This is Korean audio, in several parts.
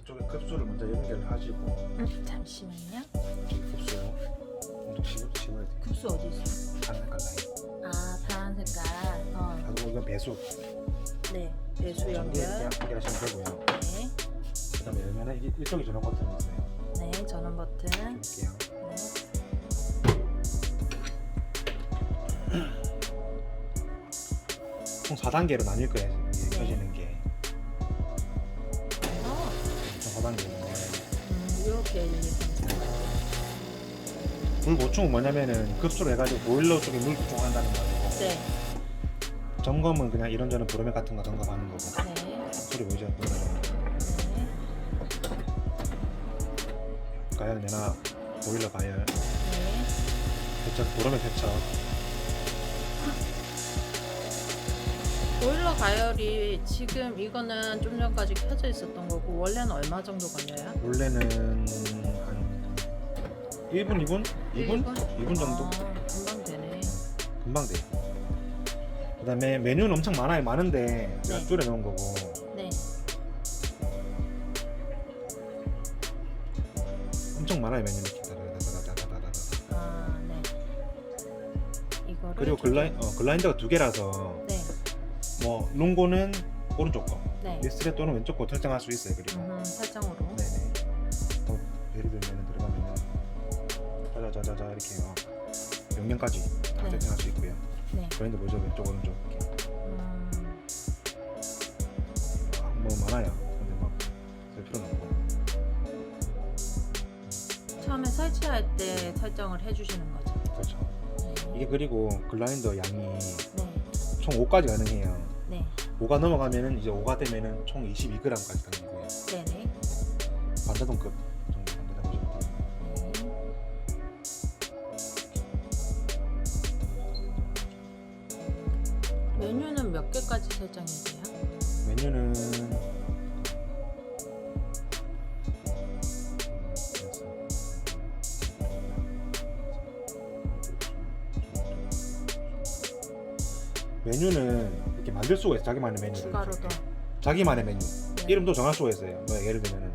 뒤쪽에 급수를 먼저 연결을 하시고 음, 잠시만요. 급수요. 엄청 씹어 씹어야 돼. 급수 어디 있어? 하늘 깔라요. 아 파란 색깔. 어, 하고 이건 배수. 네. 배수 연결. 연결하시면 되고요. 네. 그다음에 열면은 이게 이쪽에 전원 버튼이 있어요. 네. 전원 버튼. 볼게요. 네. 총 4단계로 나뉠 거예요. 이게 네. 켜지는 게. 총 4단계인데. 음, 이렇게 1, 2, 3, 4. 물 보충은 뭐냐면은 급수로 해가지고 보일러 쪽에 물 보충한다는 거고 네. 점검은 그냥 이런저런 브로메 같은 거 점검하는 거고 네. 소리 보이죠? 네. 네. 가열 내나 보일러 가열 네. 세척 브로메 세척 보일러 가열이 지금 이거는 좀 전까지 켜져 있었던 거고 원래는 얼마 정도 걸려요? 원래는 한 1분, 2분? 2분? 2분 정도? 아, 금방 되네. 금방 돼그 다음에 메뉴는 엄청 많아요. 많은데 제가 네. 줄여놓은 거고. 네. 엄청 많아요. 메뉴는 기타를. 아, 네. 이거를 그리고 글라인, 어, 글라인더가 두 개라서 뭐 롱고는 오른쪽 거 네. 미스트레 또는 왼쪽 거 설정할 수 있어요 그리고 음, 설정으로. 네네 또 예를 들면 들어가면은 자자자자자 이렇게요 명령까지 다 네. 설정할 수 있고요 네. 그런데 뭐죠 왼쪽 오른쪽 이렇게 음, 아, 뭐 많아요 근데 막쓸 필요는 없고 처음에 설치할 때 설정을 해주시는 거죠. 그렇죠 네. 이게 그리고 글라인더 양이 네. 총 5까지 가능해요 네. 5가 넘어가면은 이제 5가 되면은 총 22g까지 가는 거예요 네네. 반자동급 정도 만든다 보시면 돼요 네. 메뉴는 몇 개까지 설정이 돼요? 메뉴는 메뉴는 이렇게 만들 수가 있어요 자기만의 메뉴를 추가로도. 자기만의 메뉴 네. 이름도 정할 수가 있어요 뭐 예를 들면은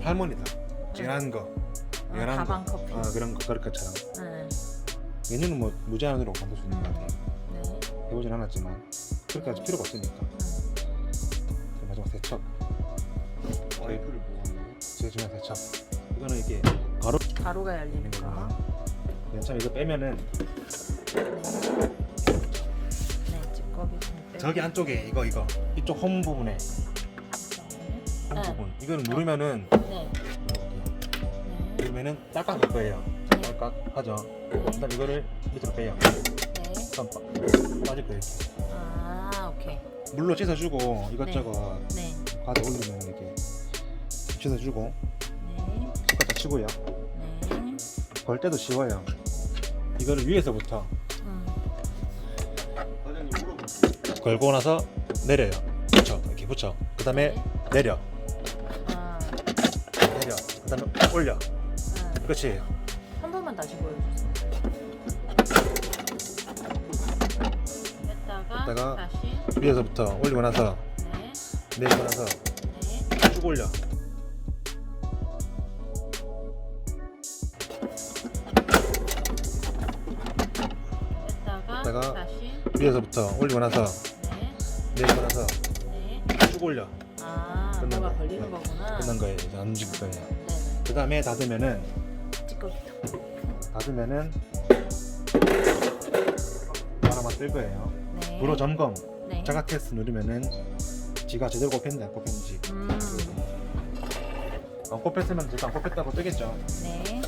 할머니다 진한 거 아, 연한 거 가방 커피. 아, 그런 거 그럴 것처럼 네. 메뉴는 뭐 무제한으로 만들 수 있는 것 같아요 네. 해보진 않았지만 그렇게까지 필요가 없으니까 음. 마지막 세척 와이프를 보고 제일 중요한 세척 이거는 이게 가로 가로가 열리는 거. 맨 처음 이거 빼면은 네. 저기 안쪽에 이거 이거 이쪽 홈 부분에 홈 네. 부분 이거는 누르면은 네. 네. 누르면은 딸깍 할 거예요 딸깍 하죠 그다음 이거를 밑으로 빼요 네. 그럼 빠- 빠질 거예요 이렇게 아, 오케이. 물로 씻어주고 이것저것 네. 가져 올리면 이렇게 씻어주고 네. 숟가락 치고요 네. 걸 때도 쉬워요 이거를 위에서부터 걸고 나서 내려요. 붙여 이렇게 붙여. 그 다음에 네. 내려. 아, 내려. 그 다음에 올려. 아. 끝이에요 한 번만 다시 보여주세요. 했다가 했다가 다시. 위에서부터 올리고 나서 네, 내리고 나서 네, 쭉 올려. 했다가 했다가 다시. 위에서부터 올리고 나서 네, 내리고 나서 네. 쭉 올려 아, 끝난 뭐가 거예요. 걸리는 네. 거구나. 끝난 거예요 이제 안 움직일 거예요 네, 그 다음에 닫으면은 네. 찌꺼기. 닫으면은 바람만 뜰 거예요 네. 불어 점검 네. 자가 테스트 누르면은 지가 제대로 꼽혔는지 안 꼽혔는지 음, 안 꼽혔으면 제가 안 꼽혔다고 뜨겠죠 네.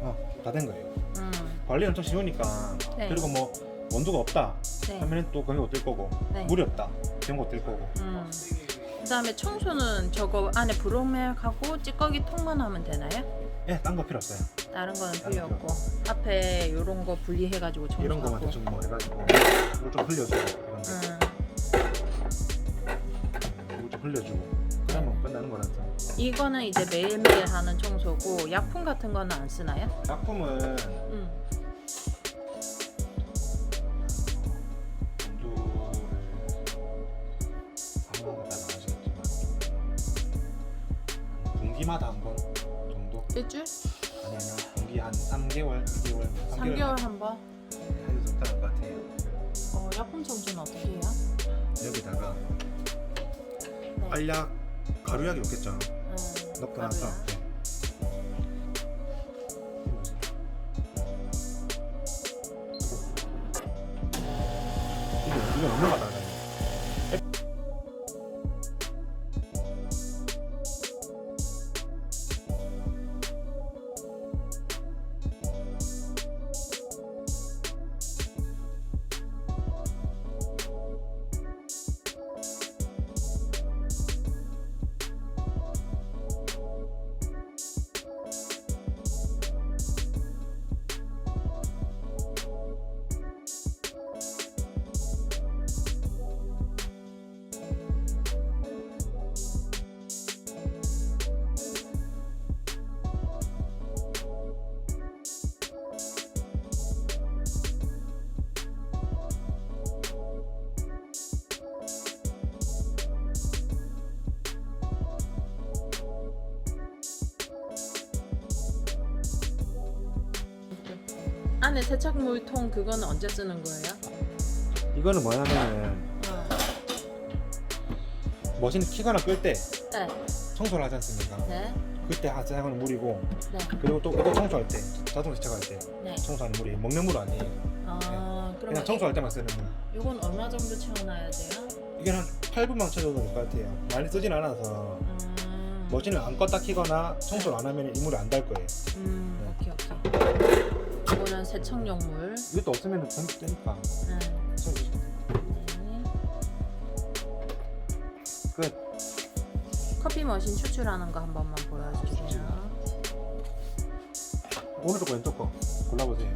어, 다된 거예요 음, 관리 엄청 쉬우니까 네. 그리고 뭐 원두가 없다 네. 하면은 또 그런 거뜰 거고 네. 물이 없다 그런 거뜰 거고 음. 그다음에 청소는 저거 안에 브로맥하고 찌꺼기 통만 하면 되나요? 예, 딴 거 필요 없어요 다른 거는 다른 필요 거 없고 앞에 요런 거 분리해가지고 이런 거만. 대충 뭐 해가지고 물좀 흘려주고 이런 거 음, 물좀 흘려주고 그러면 끝나는 거라서. 이거는 이제 매일매일 하는 청소고 약품 같은 거는 안 쓰나요? 약품은 음. 분기마다 한 번 정도 일주일? 아니면 분기 한 3개월, 2개월, 3개월 한 번? 해도 적당할 것 같아요. 어, 약품 청소는 어떻게 해요? 여기다가 네. 알약 가루약이 없겠죠. 음, 넣고 나서. 네. 이게 이게 얼마나 나가요? 안에 세척물통 그거는 언제 쓰는 거예요? 이거는 뭐냐면은 어. 머신을 키거나 끌 때 네. 청소를 하지 않습니까? 네. 그때 사용하는 물이고 네. 그리고 또 이거 청소할 때 자동 세척할 때 네. 청소하는 물이 먹는 물 아니에요. 아, 그냥 그러면 청소할 때만 쓰는 물. 이건 얼마 정도 채워놔야 돼요? 이게 한 8분만 쳐줘도 될 것 같아요. 많이 쓰진 않아서 음. 머신을 안 껐다 키거나 청소를 안 하면 이 물이 안 달 거예요. 음, 오케이 오케이. 이거는 세척용 물. 이것도 없으면 전 되니까. 네. 채워주시면 돼요. 네. 끝. 커피 머신 추출하는 거 한 번만 보여주세요. 오른쪽 거 왼쪽 거 골라보세요.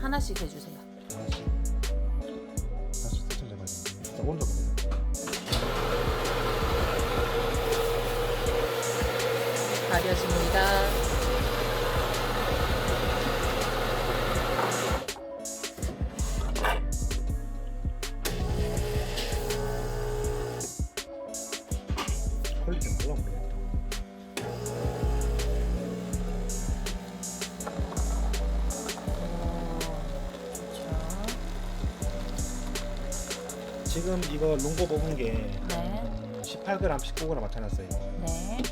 하나씩 해주세요. 하나씩. 하나씩 세팅 잡아야 되는데. 자, 오른쪽 거. 가려집니다. 지금 이거 롱보 뽑은 게 네. 음, 18g, 19g 맞춰놨어요. 네.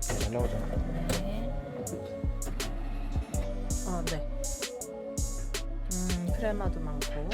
잘 나오죠? 네. 어, 네. 음, 크레마도 많고.